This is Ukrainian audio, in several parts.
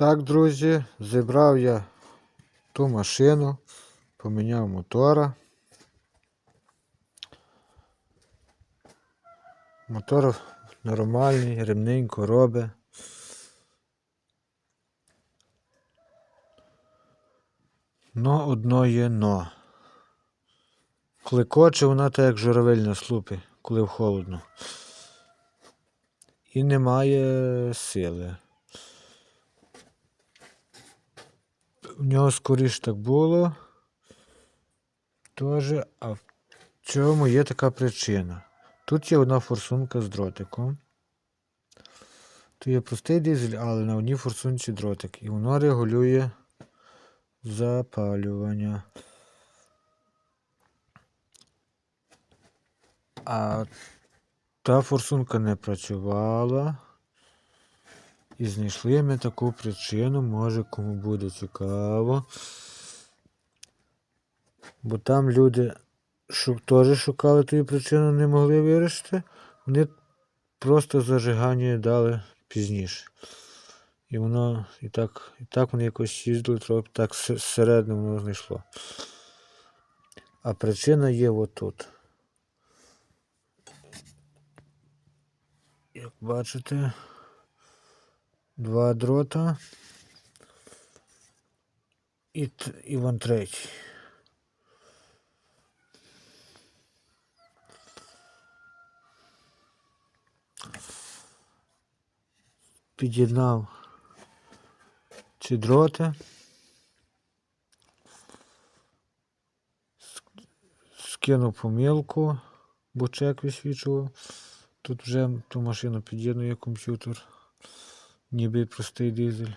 Так, друзі, зібрав я ту машину, поміняв мотора. Мотор нормальний, рівненько робить. Но одно є но. Клекоче вона так як журавель на слупі, коли холодно. І немає сили. В нього скоріш так було. Тоже, а в чому є така причина? Тут є одна форсунка з дротиком. Тут є простий дизель, але на одній форсунці дротик. І воно регулює запалювання. А та форсунка не працювала. І знайшли ми таку причину, може кому буде цікаво. Бо там люди шу- теж шукали ту причину, не могли вирішити. Вони просто зажигання дали пізніше. І воно і так, і так вони якось їздили, трохи так с- зсередини воно знайшло. А причина є отут. Як бачите, два дрота і, і вон третій. Під'єднав ці дроти. Скинув помилку, бо чек висвічував. Тут вже ту машину під'єднує комп'ютер, ніби простий дизель.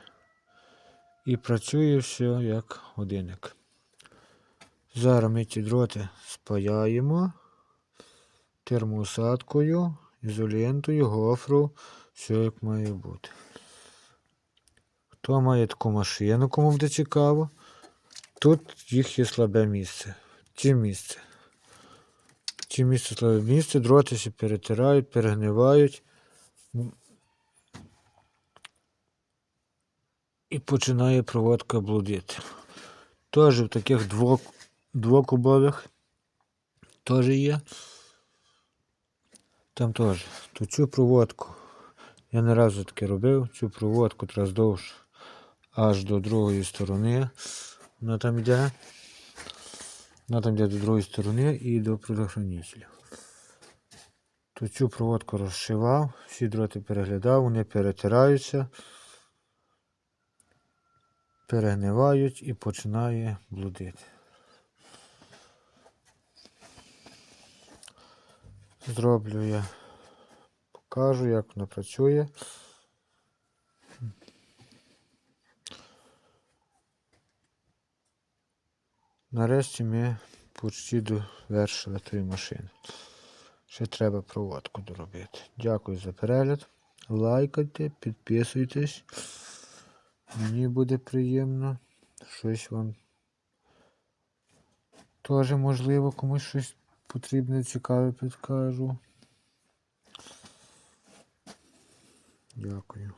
І працює все як годинник. Зараз ми ці дроти спаяємо термоусадкою, ізолентою, гофру, все як має бути. Хто має таку машину, кому буде цікаво, тут їх є слабе місце. Ці місце. Ці місце слабе місце, дроти всі перетирають, перегнивають. І починає проводка блудити. Теж в таких двох, двокубових теж є. Там теж. То цю проводку. Я не разу таке робив, цю проводку треба здовж аж до другої сторони. Вона там йде. Вона там йде до другої сторони і до предохранителя. То цю проводку розшивав, всі дроти переглядав, вони перетираються, перегнивають і починає блудити. Зроблю я, покажу, як воно працює. Нарешті ми почти довершили тої машини. Ще треба проводку доробити. Дякую за перегляд. Лайкайте, підписуйтесь. Мені буде приємно. Щось вам теж можливо комусь щось потрібне, цікаве підкажу. Дякую.